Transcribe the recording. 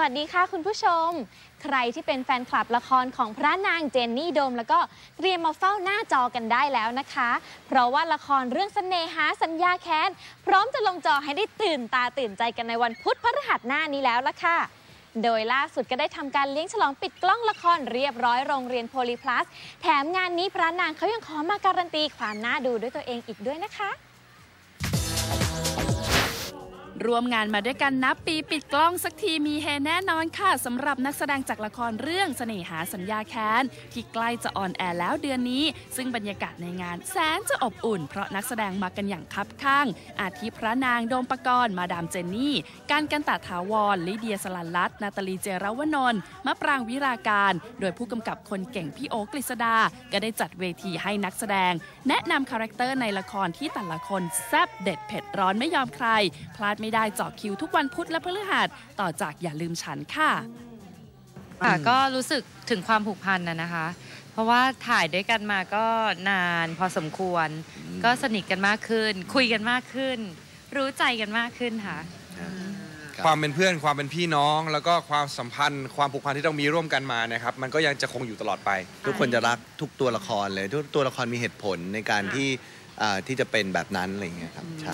วัสดีค่ะคุณผู้ชม ใครที่เป็นแฟนคลับละครของพระนางเจนนี่โดม แล้วก็เตรียมมาเฝ้าหน้าจอกันได้แล้วนะคะ เพราะว่าละครเรื่องเสน่หาสัญญาแค้น พร้อมจะลงจอให้ได้ตื่นตาตื่นใจกันในวันพุธพฤหัสหน้านี้แล้วละค่ะ โดยล่าสุดก็ได้ทำการเลี้ยงฉลองปิดกล้องละครเรียบร้อยโรงเรียนโพลีพลัส แถมงานนี้พระนางเขายังขอมาการันตีความน่าดูด้วยตัวเองอีกด้วยนะคะ ร่วมงานมาด้วยกันนับปีปิดกล้องสักทีมีเฮแน่นอนค่ะสำหรับนักแสดงจากละครเรื่องเสน่หาสัญญาแค้น ที่ใกล้จะออนแอร์แล้วเดือนนี้ ซึ่งบรรยากาศในงานแสนจะอบอุ่น เพราะนักแสดงมากันอย่างคับข้าง อาทิพระนางโดมปกรณ์มาดามเจนนี่ การกันตาถาวร ลิเดียสลันลัตนาตาลีเจรวนนท์มะปรางวิราการ โดยผู้กำกับคนเก่งพี่โอกฤษดา ก็ได้จัดเวทีให้นักแสดง แนะนำคาแรคเตอร์ในละครที่แต่ละคนแซ่บเด็ดเผ็ดร้อนไม่ยอมใคร พลาดไม่ได้เจาะคิวทุกวันพุธและพฤหัสต่อจากอย่าลืมฉันค่ะค่ะก็รู้สึกถึงความผูกพันนะนะคะ เพราะว่าถ่ายด้วยกันมาก็นานพอสมควร ก็สนิทกันมากขึ้น คุยกันมากขึ้น รู้ใจกันมากขึ้นค่ะความเป็นเพื่อนความเป็นพี่น้อง แล้วก็ความสัมพันธ์ ความผูกพันที่ต้องมีร่วมกันมานะครับ มันก็ยังจะคงอยู่ตลอดไป ทุกคนจะรักทุกตัวละครเลย ทุกตัวละครมีเหตุผลในการที่อ่าที่จะเป็นแบบนั้นอะไรอย่างเงี้ยครับใช่